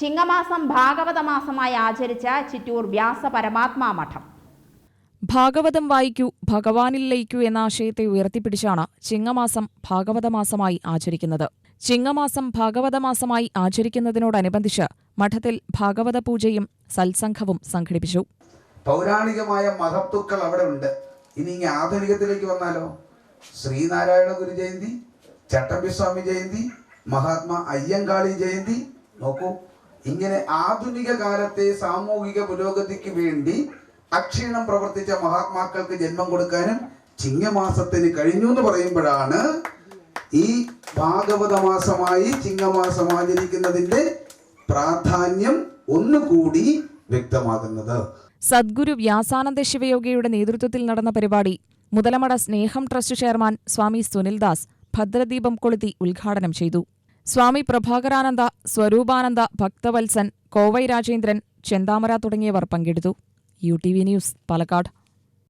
ചിങ്ങമാസം ഭാഗവത മാസമായി ആചരിച്ച ചിറ്റൂർ വ്യാസ പരമാത്മാ മഠം. ഭാഗവതം വായിക്കൂ ഭഗവാനിൽ ലയിക്കൂ എന്ന ആശയത്തെ ഉയർത്തിപ്പിടിച്ചാണ് ചിങ്ങമാസം ഭാഗവതമാസമായി ആചരിക്കുന്നത്. ചിങ്ങമാസം ഭാഗവതമാസമായി ആചരിക്കുന്നതിനോടനുബന്ധിച്ച് മഠത്തിൽ ഭാഗവത പൂജയും സത്സംഘവും സംഘടിപ്പിച്ചു. പൗരാണികമായ മഹത്വക്കൾ അവിടെ ഉണ്ട്. ഇനി ആധുനികത്തിലേക്ക് വന്നാലോ? ശ്രീനാരായണ ഗുരു ജയന്തി ചട്ടമ്പിസ്വാമി ജയന്തി മഹാത്മാ അയ്യങ്കാളി ജയന്തി നോക്കൂ. ഇങ്ങനെ ആധുനിക കാലത്തെ സാമൂഹിക പുരോഗതിക്ക് വേണ്ടി അക്ഷീണം പ്രവർത്തിച്ച മഹാത്മാക്കൾക്ക് ജന്മം കൊടുക്കാനും ചിങ്ങമാസത്തിന് കഴിഞ്ഞു എന്ന് പറയുമ്പോഴാണ് ഈ ഭാഗവത മാസമായി ചിങ്ങമാസം ആചരിക്കുന്നതിന്റെ പ്രാധാന്യം ഒന്നുകൂടി വ്യക്തമാകുന്നത്. സദ്ഗുരു വ്യാസാനന്ദ ശിവയോഗിയുടെ നേതൃത്വത്തിൽ നടന്ന പരിപാടി മുതലമട സ്നേഹം ട്രസ്റ്റ് ചെയർമാൻ സ്വാമി സുനിൽദാസ് ഭദ്രദീപം കൊളുത്തി ഉദ്ഘാടനം ചെയ്തു. സ്വാമി പ്രഭാകരാനന്ദ സ്വരൂപാനന്ദ ഭക്തവത്സൻ കോവൈ രാജേന്ദ്രൻ ചെന്താമര തുടങ്ങിയവർ പങ്കെടുത്തു. U T V news Palakkad.